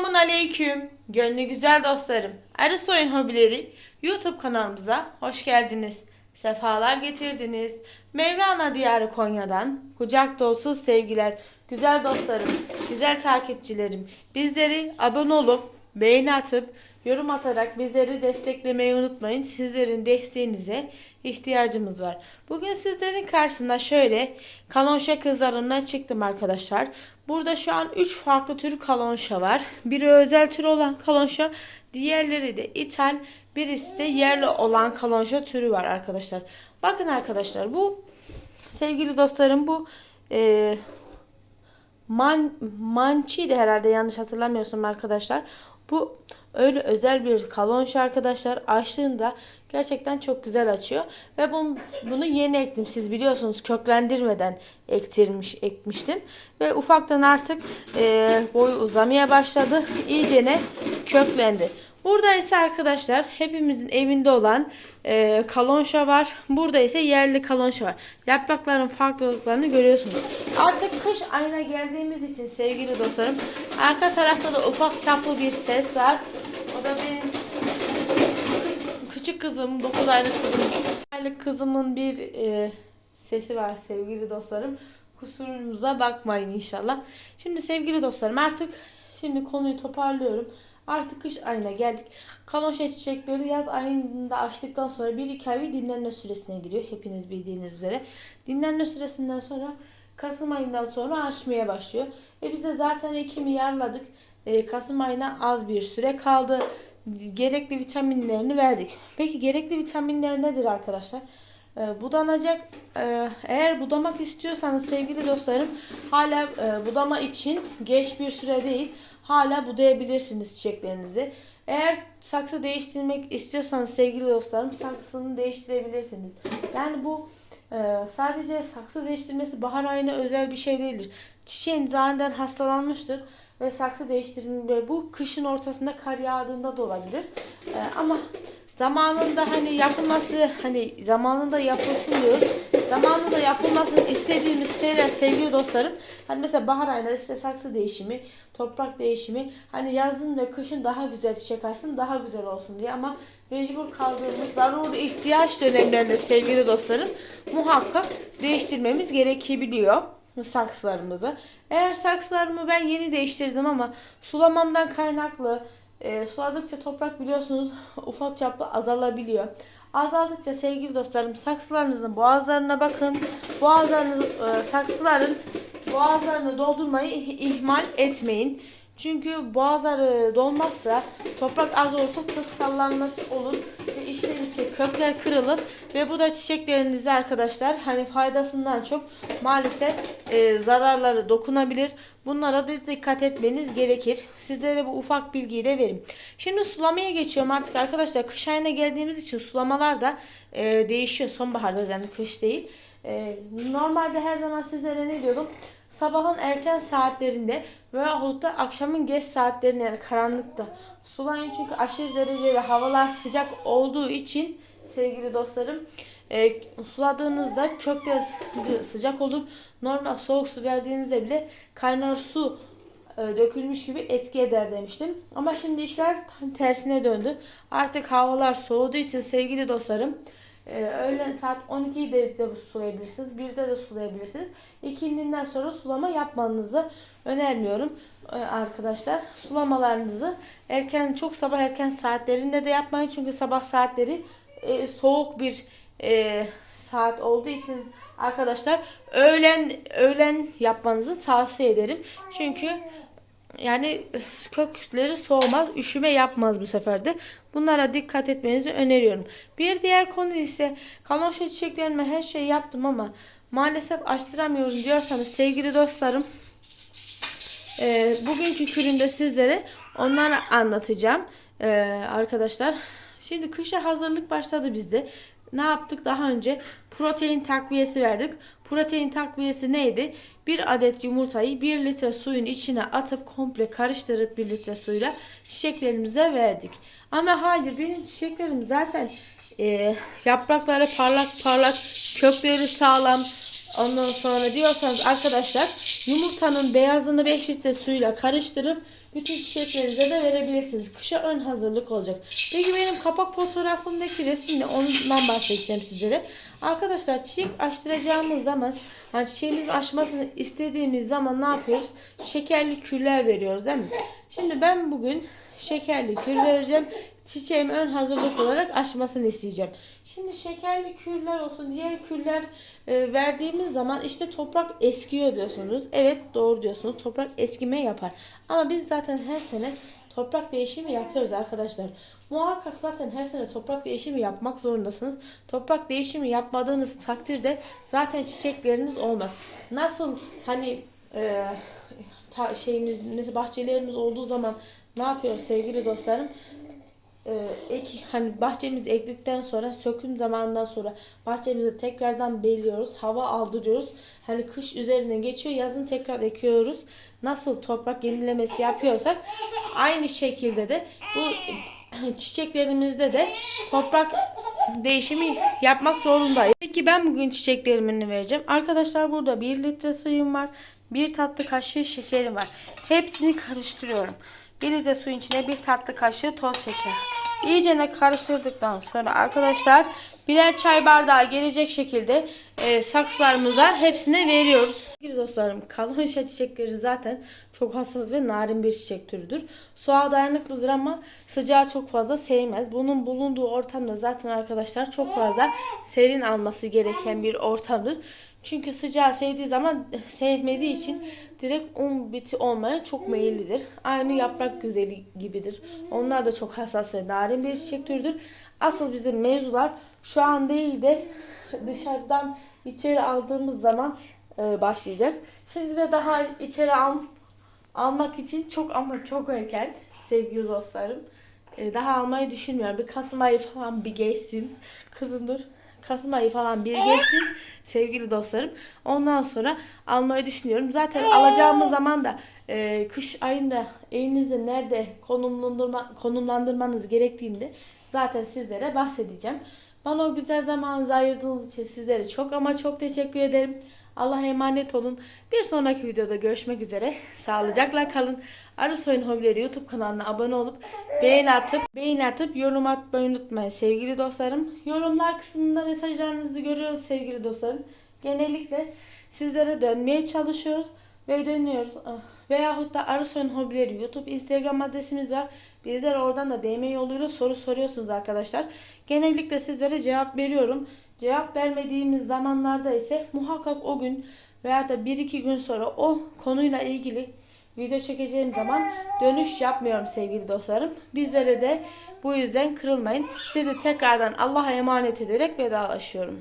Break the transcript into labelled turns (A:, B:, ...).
A: Selamun Aleyküm. Gönlü güzel dostlarım. Arısoyun Hobileri YouTube kanalımıza hoş geldiniz. Sefalar getirdiniz. Mevlana Diyarı Konya'dan kucak dolusu sevgiler. Güzel dostlarım, güzel takipçilerim. Bizleri abone olup beğeni atıp yorum atarak bizleri desteklemeyi unutmayın. Sizlerin desteğinize ihtiyacımız var. Bugün sizlerin karşısında şöyle kalonşa kızlarımdan çıktım arkadaşlar. Burada şu an 3 farklı tür kalonşa var. Biri özel tür olan kalonşa, diğerleri de ithal, birisi de yerli olan kalonşa türü var arkadaşlar. Bakın arkadaşlar bu sevgili dostlarım bu e, man, mançiydi herhalde yanlış hatırlamıyorsam arkadaşlar. Bu öyle özel bir kalonşa arkadaşlar. Açtığında gerçekten çok güzel açıyor. Ve bunu, bunu yeni ektim. Siz biliyorsunuz köklendirmeden ektirmiş, ekmiştim. Ve ufaktan artık e, boyu uzamaya başladı. İyicene köklendi. Burada ise arkadaşlar hepimizin evinde olan e, kalonşa var. Burada ise yerli kalonşa var. Yaprakların farklılıklarını görüyorsunuz. Artık kış ayına geldiğimiz için sevgili dostlarım arka tarafta da ufak çaplı bir ses var. O da benim küçük kızım 9 aylık kızım. aylık kızımın bir e, sesi var sevgili dostlarım. Kusurumuza bakmayın inşallah. Şimdi sevgili dostlarım artık şimdi konuyu toparlıyorum. Artık kış ayına geldik. Kalonşa çiçekleri yaz ayında açtıktan sonra 1-2 ay dinlenme süresine giriyor. Hepiniz bildiğiniz üzere. Dinlenme süresinden sonra Kasım ayından sonra açmaya başlıyor. E biz de zaten Ekim'i yarladık. E, Kasım ayına az bir süre kaldı. Gerekli vitaminlerini verdik. Peki gerekli vitaminler nedir arkadaşlar? E, budanacak e, eğer budamak istiyorsanız sevgili dostlarım hala e, budama için geç bir süre değil hala budayabilirsiniz çiçeklerinizi. Eğer saksı değiştirmek istiyorsanız sevgili dostlarım saksını değiştirebilirsiniz. Yani bu e, sadece saksı değiştirmesi bahar ayına özel bir şey değildir. Çiçeğiniz aniden hastalanmıştır ve saksı değiştirme bu kışın ortasında kar yağdığında da olabilir. Ama zamanında hani yapılması hani zamanında yapılsın diyoruz. Zamanında yapılmasını istediğimiz şeyler sevgili dostlarım. Hani mesela bahar ayında işte saksı değişimi, toprak değişimi. Hani yazın ve kışın daha güzel çiçek açsın, daha güzel olsun diye ama mecbur kaldığımız zaruri ihtiyaç dönemlerinde sevgili dostlarım muhakkak değiştirmemiz gerekebiliyor saksılarımızı. Eğer saksılarımı ben yeni değiştirdim ama sulamamdan kaynaklı e, suladıkça toprak biliyorsunuz ufak çaplı azalabiliyor. Azaldıkça sevgili dostlarım saksılarınızın boğazlarına bakın. Boğazlarınız e, saksıların boğazlarını doldurmayı ihmal etmeyin. Çünkü boğazları dolmazsa toprak az olursa kök sallanması olur içten içe kökler kırılır ve bu da çiçeklerinize arkadaşlar hani faydasından çok maalesef e, zararları dokunabilir. Bunlara da dikkat etmeniz gerekir. Sizlere bu ufak bilgiyi de vereyim. Şimdi sulamaya geçiyorum artık arkadaşlar. Kış ayına geldiğimiz için sulamalar da e, değişiyor. Sonbaharda yani kış değil. E, normalde her zaman sizlere ne diyordum? Sabahın erken saatlerinde veya da akşamın geç saatlerinde yani karanlıkta sulayın çünkü aşırı derecede havalar sıcak olduğu için sevgili dostlarım e, suladığınızda kökler sıcak olur. Normal soğuk su verdiğinizde bile kaynar su e, dökülmüş gibi etki eder demiştim. Ama şimdi işler tersine döndü. Artık havalar soğuduğu için sevgili dostlarım ee, öğlen saat 12'yi de, de sulayabilirsiniz. 1'de de sulayabilirsiniz. İkindinden sonra sulama yapmanızı önermiyorum ee, arkadaşlar. Sulamalarınızı erken çok sabah erken saatlerinde de yapmayın. Çünkü sabah saatleri e, soğuk bir e, saat olduğu için arkadaşlar öğlen öğlen yapmanızı tavsiye ederim. Çünkü yani kökleri soğumaz, üşüme yapmaz bu sefer de. Bunlara dikkat etmenizi öneriyorum. Bir diğer konu ise kalonşa çiçeklerime her şeyi yaptım ama maalesef açtıramıyorum diyorsanız sevgili dostlarım e, bugünkü kürümde sizlere onları anlatacağım e, arkadaşlar. Şimdi kışa hazırlık başladı bizde ne yaptık daha önce? Protein takviyesi verdik. Protein takviyesi neydi? Bir adet yumurtayı 1 litre suyun içine atıp komple karıştırıp 1 litre suyla çiçeklerimize verdik. Ama hayır benim çiçeklerim zaten e, yaprakları parlak parlak, kökleri sağlam, Ondan sonra diyorsanız arkadaşlar yumurtanın beyazını 5 litre suyla karıştırıp bütün çiçeklerinize de verebilirsiniz. Kışa ön hazırlık olacak. Peki benim kapak fotoğrafımdaki resimle ondan bahsedeceğim sizlere. Arkadaşlar çiçek açtıracağımız zaman hani çiçeğimizin açmasını istediğimiz zaman ne yapıyoruz? Şekerli küller veriyoruz değil mi? Şimdi ben bugün şekerli kül vereceğim. Çiçeğimi ön hazırlık olarak açmasını isteyeceğim. Şimdi şekerli küller olsun, diğer küller e, verdiğimiz zaman işte toprak eskiyor diyorsunuz. Evet doğru diyorsunuz. Toprak eskime yapar. Ama biz zaten her sene toprak değişimi yapıyoruz arkadaşlar. Muhakkak zaten her sene toprak değişimi yapmak zorundasınız. Toprak değişimi yapmadığınız takdirde zaten çiçekleriniz olmaz. Nasıl hani e, ta, şeyimiz mesela bahçelerimiz olduğu zaman ne yapıyoruz sevgili dostlarım? Ee, ek, hani bahçemizi ektikten sonra söküm zamanından sonra bahçemizi tekrardan belliyoruz. Hava aldırıyoruz. Hani kış üzerine geçiyor. Yazın tekrar ekiyoruz. Nasıl toprak yenilemesi yapıyorsak aynı şekilde de bu çiçeklerimizde de toprak değişimi yapmak zorundayız. Peki ben bugün çiçeklerimin vereceğim. Arkadaşlar burada 1 litre suyum var. 1 tatlı kaşığı şekerim var. Hepsini karıştırıyorum. 1 litre suyun içine 1 tatlı kaşığı toz şeker. İyice ne karıştırdıktan sonra arkadaşlar birer çay bardağı gelecek şekilde e, saksılarımıza hepsine veriyoruz. Sevgili dostlarım kalonşa çiçekleri zaten çok hassas ve narin bir çiçek türüdür. Soğuğa dayanıklıdır ama sıcağı çok fazla sevmez. Bunun bulunduğu ortamda zaten arkadaşlar çok fazla serin alması gereken bir ortamdır. Çünkü sıcağı sevdiği zaman sevmediği için direkt un biti olmaya çok meyillidir. Aynı yaprak güzeli gibidir. Onlar da çok hassas ve narin bir çiçek türüdür. Asıl bizim mevzular şu an değil de dışarıdan içeri aldığımız zaman e, başlayacak. Şimdi de daha içeri al, almak için çok ama çok erken sevgili dostlarım. E, daha almayı düşünmüyorum. Bir Kasım ayı falan bir geçsin. Kızım dur. Kasım ayı falan bir geçsin sevgili dostlarım. Ondan sonra almayı düşünüyorum. Zaten alacağımız zaman da e, kış ayında elinizde nerede konumlandırma, konumlandırmanız gerektiğinde zaten sizlere bahsedeceğim. Bana o güzel zamanınızı ayırdığınız için sizlere çok ama çok teşekkür ederim. Allah'a emanet olun. Bir sonraki videoda görüşmek üzere. Sağlıcakla kalın. Arısoy'un Hobileri YouTube kanalına abone olup beğeni atıp beğeni atıp yorum atmayı unutmayın sevgili dostlarım. Yorumlar kısmında mesajlarınızı görüyoruz sevgili dostlarım. Genellikle sizlere dönmeye çalışıyoruz ve dönüyoruz. Ah, Veyahut da Arısoy'un Hobileri YouTube Instagram adresimiz var. Bizler oradan da DM yoluyla soru soruyorsunuz arkadaşlar. Genellikle sizlere cevap veriyorum. Cevap vermediğimiz zamanlarda ise muhakkak o gün veya da 1-2 gün sonra o konuyla ilgili video çekeceğim zaman dönüş yapmıyorum sevgili dostlarım. Bizlere de bu yüzden kırılmayın. Sizi tekrardan Allah'a emanet ederek vedalaşıyorum.